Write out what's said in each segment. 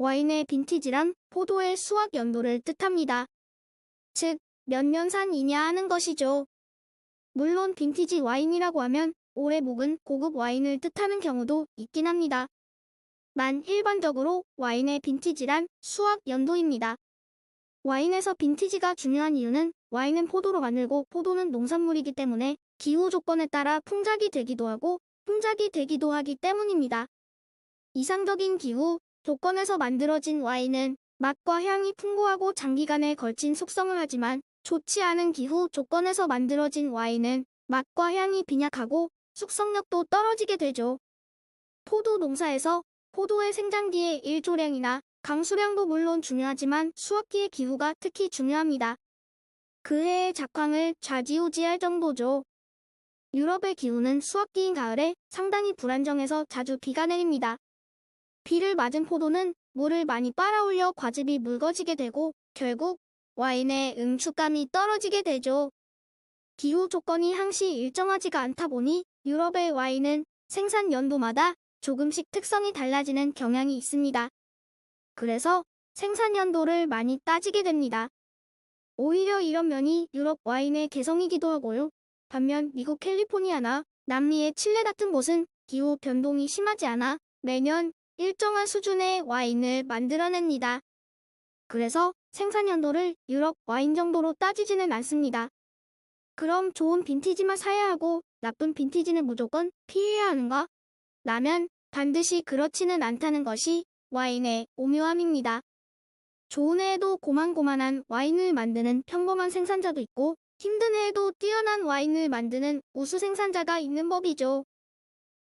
와인의 빈티지란 포도의 수확 연도를 뜻합니다. 즉, 몇 년산이냐 하는 것이죠. 물론 빈티지 와인이라고 하면 오래 묵은 고급 와인을 뜻하는 경우도 있긴 합니다. 만 일반적으로 와인의 빈티지란 수확 연도입니다. 와인에서 빈티지가 중요한 이유는 와인은 포도로 만들고 포도는 농산물이기 때문에 기후 조건에 따라 풍작이 되기도 하고 풍작이 되기도 하기 때문입니다. 이상적인 기후 조건에서 만들어진 와인은 맛과 향이 풍부하고 장기간에 걸친 숙성을 하지만 좋지 않은 기후 조건에서 만들어진 와인은 맛과 향이 빈약하고 숙성력도 떨어지게 되죠. 포도 농사에서 포도의 생장기의 일조량이나 강수량도 물론 중요하지만 수확기의 기후가 특히 중요합니다. 그 해의 작황을 좌지우지할 정도죠. 유럽의 기후는 수확기인 가을에 상당히 불안정해서 자주 비가 내립니다. 비를 맞은 포도는 물을 많이 빨아올려 과즙이 묽어지게 되고 결국 와인의 응축감이 떨어지게 되죠. 기후 조건이 항시 일정하지가 않다 보니 유럽의 와인은 생산 연도마다 조금씩 특성이 달라지는 경향이 있습니다. 그래서 생산 연도를 많이 따지게 됩니다. 오히려 이런 면이 유럽 와인의 개성이기도 하고요. 반면 미국 캘리포니아나 남미의 칠레 같은 곳은 기후 변동이 심하지 않아 매년 일정한 수준의 와인을 만들어냅니다. 그래서 생산 연도를 유럽 와인 정도로 따지지는 않습니다. 그럼 좋은 빈티지만 사야 하고 나쁜 빈티지는 무조건 피해야 하는가? 라면 반드시 그렇지는 않다는 것이 와인의 오묘함입니다. 좋은 해에도 고만고만한 와인을 만드는 평범한 생산자도 있고 힘든 해에도 뛰어난 와인을 만드는 우수 생산자가 있는 법이죠.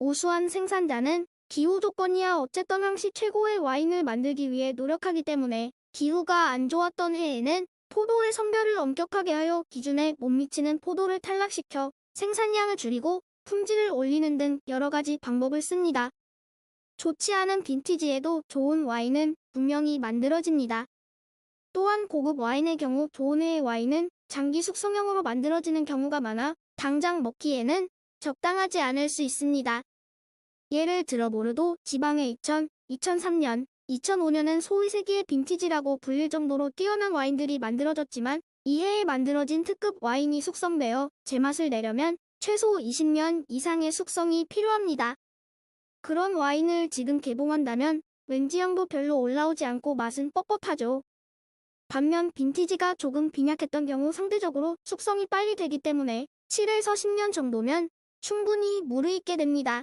우수한 생산자는 기후 조건이야 어쨌든 항시 최고의 와인을 만들기 위해 노력하기 때문에 기후가 안 좋았던 해에는 포도의 선별을 엄격하게 하여 기준에 못 미치는 포도를 탈락시켜 생산량을 줄이고 품질을 올리는 등 여러 가지 방법을 씁니다. 좋지 않은 빈티지에도 좋은 와인은 분명히 만들어집니다. 또한 고급 와인의 경우 좋은 해의 와인은 장기 숙성형으로 만들어지는 경우가 많아 당장 먹기에는 적당하지 않을 수 있습니다. 예를 들어 모르도 지방의 2000, 2003년, 2005년은 소위 세기의 빈티지라고 불릴 정도로 뛰어난 와인들이 만들어졌지만 이 해에 만들어진 특급 와인이 숙성되어 제맛을 내려면 최소 20년 이상의 숙성이 필요합니다. 그런 와인을 지금 개봉한다면 왠지 향도 별로 올라오지 않고 맛은 뻣뻣하죠. 반면 빈티지가 조금 빈약했던 경우 상대적으로 숙성이 빨리 되기 때문에 7에서 10년 정도면 충분히 무르익게 됩니다.